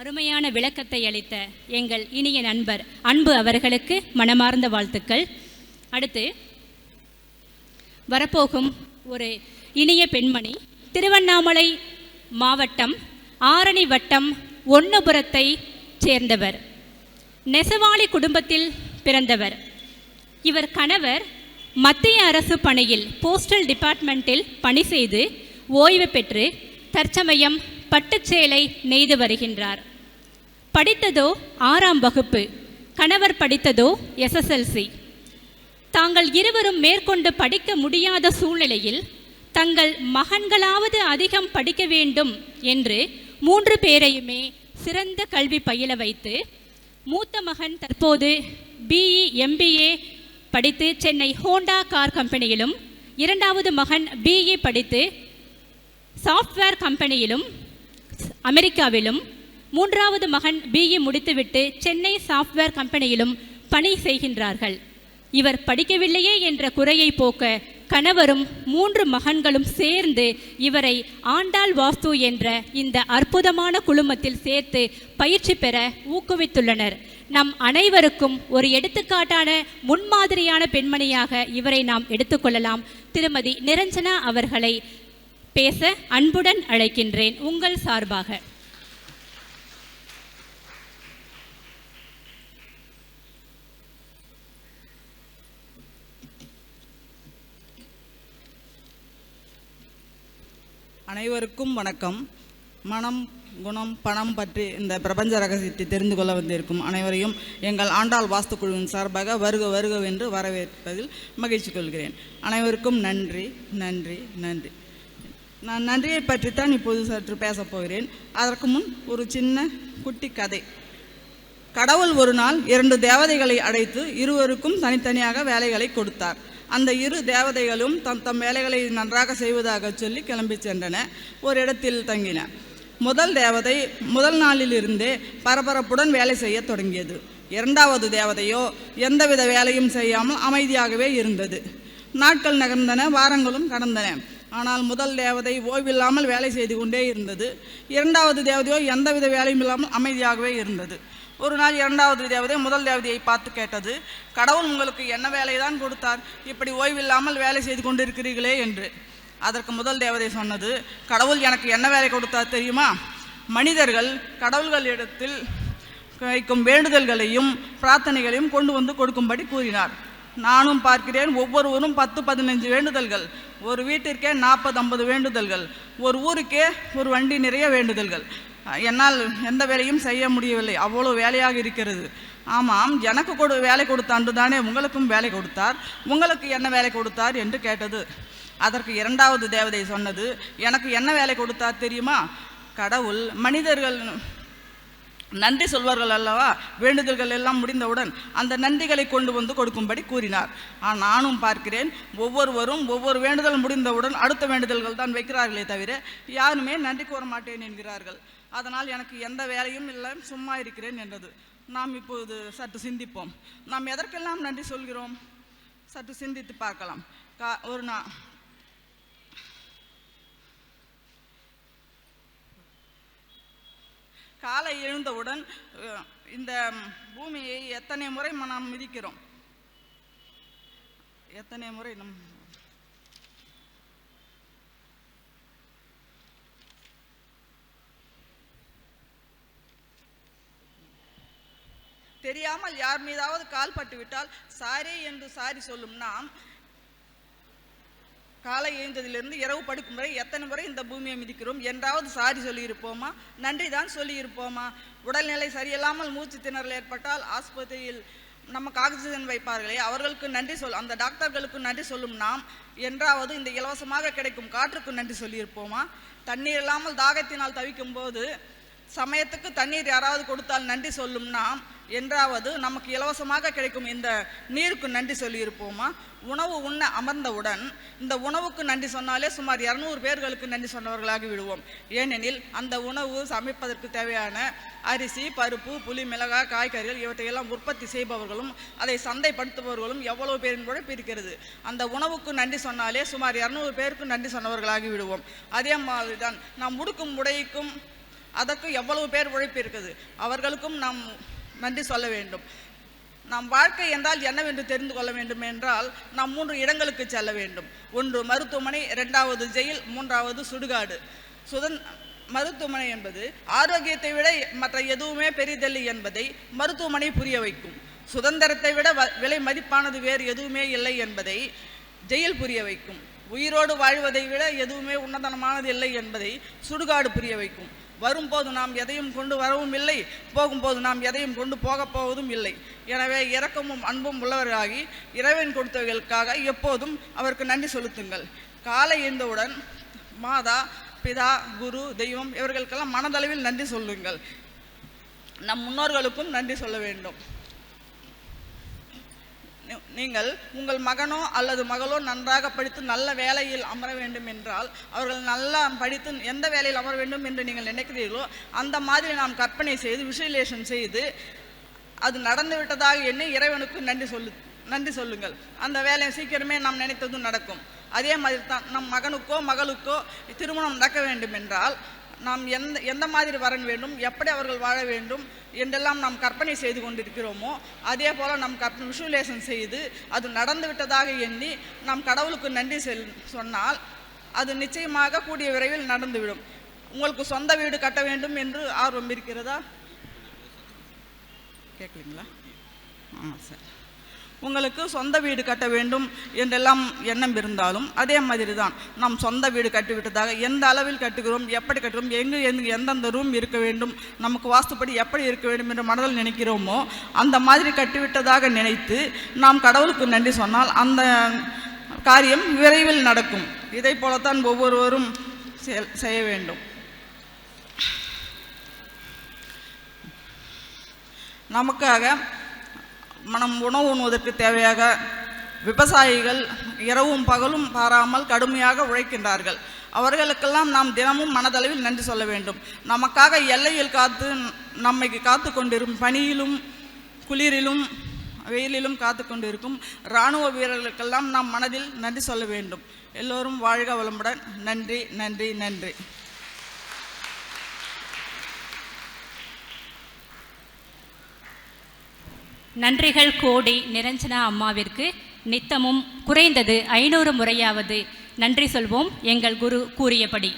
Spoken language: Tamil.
அருமையான விளக்கத்தை அளித்த எங்கள் இனிய நண்பர் அன்பு அவர்களுக்கு மனமார்ந்த வாழ்த்துக்கள். அடுத்து வரப்போகும் ஒரு இனிய பெண்மணி திருவண்ணாமலை மாவட்டம் ஆரணி வட்டம் ஒன்னபுரத்தை சேர்ந்தவர். நெசவாளி குடும்பத்தில் பிறந்தவர். இவர் கணவர் மத்திய அரசு பணியில் போஸ்டல் டிபார்ட்மெண்ட்டில் பணி செய்து ஓய்வு பெற்று தற்சமயம் பட்டுச்சேலை நெய்து வருகின்றார். படித்ததோ ஆறாம் வகுப்பு. கணவர் படித்ததோ எஸ்எஸ்எல்சி தாங்கள் இருவரும் மேற்கொண்டு படிக்க முடியாத சூழ்நிலையில் தங்கள் மகன்களாவது அதிகம் படிக்க வேண்டும் என்று மூன்று பேரையுமே சிறந்த கல்வி பயில வைத்து மூத்த மகன் தற்போது பிஇ எம்பிஏ படித்து சென்னை ஹோண்டா கார் கம்பெனியிலும் இரண்டாவது மகன் பிஇ படித்து சாஃப்ட்வேர் கம்பெனியிலும் அமெரிக்காவிலும் மூன்றாவது மகன் பிஇ முடித்துவிட்டு சென்னை சாஃப்ட்வேர் கம்பெனியிலும் பணி செய்கின்றார்கள். இவர் படிக்கவில்லையே என்ற குறையை போக்க கணவரும் மூன்று மகன்களும் சேர்ந்து இவரை ஆண்டாள் வாஸ்து என்ற இந்த அற்புதமான குழுமத்தில் சேர்த்து பயிற்சி பெற ஊக்குவித்துள்ளனர். நம் அனைவருக்கும் ஒரு எடுத்துக்காட்டான முன்மாதிரியான பெண்மணியாக இவரை நாம் எடுத்துக்கொள்ளலாம் திருமதி நிரஞ்சனா அவர்களை பேச அன்புடன் அழைக்கின்றேன். உங்கள் சார்பாக. அனைவருக்கும் வணக்கம். மனம் குணம் பணம் பற்றி இந்த பிரபஞ்ச ரகசியத்தை தெரிந்து கொள்ள வந்திருக்கும் அனைவரையும் எங்கள் ஆண்டாள் வாஸ்து குழுவின் சார்பாக வருக வருக என்று வரவேற்பதில் மகிழ்ச்சி கொள்கிறேன். அனைவருக்கும் நன்றி நன்றி நன்றி. நான் நன்றியை பற்றித்தான் இப்போது சற்று பேசப் போகிறேன். அதற்கு முன் ஒரு சின்ன குட்டி கதை. கடவுள் ஒரு நாள் இரண்டு தேவதைகளை அடைத்து இருவருக்கும் தனித்தனியாக வேலைகளை கொடுத்தார். அந்த இரு தேவதைகளும் தம் தம் வேலைகளை நன்றாக செய்வதாக சொல்லி கிளம்பி சென்றன. ஒரு இடத்தில் தங்கின. முதல் தேவதை முதல் நாளிலிருந்தே பரபரப்புடன் வேலை செய்ய தொடங்கியது. இரண்டாவது தேவதையோ எந்தவித வேலையும் செய்யாமல் அமைதியாகவே இருந்தது. நாட்கள் நகர்ந்தன வாரங்களும் கடந்தன. ஆனால் முதல் தேவதை ஓய்வில்லாமல் வேலை செய்து கொண்டே இருந்தது. இரண்டாவது தேவதையோ எந்தவித வேலையும் இல்லாமல் அமைதியாகவே இருந்தது. ஒரு நாள் இரண்டாவது தேவதை முதல் தேவதையை பார்த்து கேட்டது கடவுள் உங்களுக்கு என்ன வேலையை தான் கொடுத்தார்? இப்படி ஓய்வில்லாமல் வேலை செய்து கொண்டிருக்கிறீர்களே என்று. அதற்கு முதல் தேவதை சொன்னது கடவுள் எனக்கு என்ன வேலை கொடுத்தார் தெரியுமா? மனிதர்கள் கடவுள்களிடத்தில் வைக்கும் வேண்டுதல்களையும் பிரார்த்தனைகளையும் கொண்டு வந்து கொடுக்கும்படி கூறினார். நானும் பார்க்கிறேன் ஒவ்வொருவரும் பத்து பதினஞ்சு வேண்டுதல்கள். ஒரு வீட்டிற்கே நாற்பது ஐம்பது வேண்டுதல்கள். ஒரு ஊருக்கே ஒரு வண்டி நிறைய வேண்டுதல்கள். என்னால் எந்த வேலையும் செய்ய முடியவில்லை. அவ்வளோ வேலையாக இருக்கிறது. ஆமாம் எனக்கு கொடு வேலை கொடுத்தாண்டு தானே உங்களுக்கும் வேலை கொடுத்தார். உங்களுக்கு என்ன வேலை கொடுத்தார் என்று கேட்டது. அதற்கு இரண்டாவது தேவதை சொன்னது எனக்கு என்ன வேலை கொடுத்தார் தெரியுமா? கடவுள் மனிதர்கள் நன்றி சொல்வார்கள் அல்லவா? வேண்டுதல்கள் எல்லாம் முடிந்தவுடன் அந்த நன்றிகளை கொண்டு வந்து கொடுக்கும்படி கூறினார். ஆனால் நானும் பார்க்கிறேன் ஒவ்வொருவரும் ஒவ்வொரு வேண்டுதல் முடிந்தவுடன் அடுத்த வேண்டுதல்கள் தான் வைக்கிறார்களே தவிர யாருமே நன்றி கூற மாட்டேன் என்கிறார்கள். அதனால் எனக்கு எந்த வேலையும் இல்லை சும்மா இருக்கிறேன் என்றது. நாம் இப்போது சற்று சிந்திப்போம். நாம் எதற்கெல்லாம் நன்றி சொல்கிறோம்? சற்று சிந்தித்து பார்க்கலாம். கா ஒரு நா காலை எழுந்தவுடன் இந்த பூமியை எத்தனை முறை நாம் மிதிக்கிறோம்? எத்தனை முறை நம் தெரியாமல் யார் மீதாவது கால் பட்டுவிட்டால் சாரி என்று சாரி சொல்லும் நாம் காலை எழுந்ததிலிருந்து இரவு படுக்கும் வரை எத்தனை முறை இந்த பூமியை மிதிக்கிறோம்? என்றாவது சாரி சொல்லியிருப்போமா? நன்றி தான் சொல்லியிருப்போமா? உடல்நிலை சரியில்லாமல் மூச்சு திணறல் ஏற்பட்டால் ஆஸ்பத்திரியில் நமக்கு ஆக்சிஜன் வைப்பார்களே அவர்களுக்கு நன்றி சொல் அந்த டாக்டர்களுக்கு நன்றி சொல்லும் நாம் என்றாவது இந்த இலவசமாக கிடைக்கும் காற்றுக்கு நன்றி சொல்லியிருப்போமா? தண்ணீர் இல்லாமல் தாகத்தினால் தவிக்கும் போது சமயத்துக்கு தண்ணீர் யாராவது கொடுத்தால் நன்றி சொல்லும்னா என்றாவது நமக்கு இலவசமாக கிடைக்கும் இந்த நீருக்கு நன்றி சொல்லியிருப்போமா? உணவு உண்ண அமர்ந்தவுடன் இந்த உணவுக்கு நன்றி சொன்னாலே சுமார் இரநூறு பேர்களுக்கு நன்றி சொன்னவர்களாகி விடுவோம். ஏனெனில் அந்த உணவு சமைப்பதற்கு தேவையான அரிசி பருப்பு புளி மிளகாய் காய்கறிகள் இவற்றையெல்லாம் உற்பத்தி செய்பவர்களும் அதை சந்தைப்படுத்துபவர்களும் எவ்வளவு பேரின் கூட பிரிக்கிறது. அந்த உணவுக்கு நன்றி சொன்னாலே சுமார் இரநூறு பேருக்கு நன்றி சொன்னவர்களாகி விடுவோம். அதே மாதிரி தான் நாம் உடுக்கும் உடைக்கும் அதற்கு எவ்வளவு பேர் உழைப்பு இருக்குது? அவர்களுக்கும் நாம் நன்றி சொல்ல வேண்டும். நாம் வாழ்க்கை என்றால் என்னவென்று தெரிந்து கொள்ள வேண்டும் என்றால் நாம் மூன்று இடங்களுக்கு செல்ல வேண்டும். ஒன்று மருத்துவமனை இரண்டாவது ஜெயில் மூன்றாவது சுடுகாடு. சுதன் மருத்துவமனை என்பது ஆரோக்கியத்தை விட மற்ற எதுவுமே பெரிதில்லை என்பதை மருத்துவமனை புரிய வைக்கும். சுதந்திரத்தை விட விலை மதிப்பானது வேறு எதுவுமே இல்லை என்பதை ஜெயில் புரிய வைக்கும். உயிரோடு வாழ்வதை விட எதுவுமே உன்னதனமானது இல்லை என்பதை சுடுகாடு புரிய வைக்கும். வரும்போது நாம் எதையும் கொண்டு வரவும் இல்லை போகும்போது நாம் எதையும் கொண்டு போகப் போவதும் இல்லை. எனவே இரக்கமும் அன்பும் உள்ளவராகி இறைவன் கொடுத்தவர்களுக்காக எப்போதும் அவருக்கு நன்றி செலுத்துங்கள். காலை எழுந்தவுடன் மாதா பிதா குரு தெய்வம் இவர்களுக்கெல்லாம் மனதளவில் நன்றி சொல்லுங்கள். நம் முன்னோர்களுக்கும் நன்றி சொல்ல வேண்டும். நீங்கள் உங்கள் மகனோ அல்லது மகளோ நன்றாக படித்து நல்ல வேலையில் அமர வேண்டும் என்றால் அவர்கள் நல்லா படித்து எந்த வேலையில் அமர வேண்டும் என்று நீங்கள் நினைக்கிறீர்களோ அந்த மாதிரி நாம் கற்பனை செய்து விஷுவலேஷன் செய்து அது நடந்து விட்டதாக எண்ணி இறைவனுக்கு நன்றி சொல்லு நன்றி சொல்லுங்கள். அந்த வேலையை சீக்கிரமே நாம் நினைத்ததும் நடக்கும். அதே மாதிரி தான் நம் மகனுக்கோ மகளுக்கோ திருமணம் நடக்க வேண்டும் என்றால் நாம் எந்த எந்த மாதிரி வரன் வேண்டும் எப்படி அவர்கள் வாழ வேண்டும் என்றெல்லாம் நாம் கற்பனை செய்து கொண்டிருக்கிறோமோ அதே போல் நம் கற்பனை விஷுவலேஷன் செய்து அது நடந்து விட்டதாக எண்ணி நாம் கடவுளுக்கு நன்றி செல் சொன்னால் அது நிச்சயமாக கூடிய விரைவில் நடந்துவிடும். உங்களுக்கு சொந்த வீடு கட்ட வேண்டும் என்று ஆர்வம் இருக்கிறதா? கேட்கலீங்களா? ஆ சரி. உங்களுக்கு சொந்த வீடு கட்ட வேண்டும் என்றெல்லாம் எண்ணம் இருந்தாலும் அதே மாதிரி தான் நாம் சொந்த வீடு கட்டிவிட்டதாக எந்த அளவில் கட்டுகிறோம் எப்படி கட்டுகிறோம் எங்கு எங்கு எந்தெந்த ரூம் இருக்க வேண்டும் நமக்கு வாஸ்துப்படி எப்படி இருக்க வேண்டும் என்று மனதில் நினைக்கிறோமோ அந்த மாதிரி கட்டிவிட்டதாக நினைத்து நாம் கடவுளுக்கு நன்றி சொன்னால் அந்த காரியம் விரைவில் நடக்கும். இதை போலத்தான் ஒவ்வொருவரும் செய்ய வேண்டும். நமக்காக மனம் உணவு உண்ணுவதற்கு தேவையாக விவசாயிகள் இரவும் பகலும் பாராமல் கடுமையாக உழைக்கின்றார்கள். அவர்களுக்கெல்லாம் நாம் தினமும் மனதளவில் நன்றி சொல்ல வேண்டும். நமக்காக எல்லையில் காத்து நம்மை காத்து கொண்டிருக்கும் பனியிலும் குளிரிலும் வெயிலிலும் காத்து கொண்டிருக்கும் இராணுவ வீரர்களுக்கெல்லாம் நாம் மனதில் நன்றி சொல்ல வேண்டும். எல்லோரும் வாழ்க வளமுடன். நன்றி நன்றி நன்றி. நன்றிகள் கோடி நிரஞ்சனா அம்மாவிற்கு. நித்தமும் குறைந்தது ஐநூறு முறையாவது நன்றி சொல்வோம். எங்கள் குரு கூறியபடி.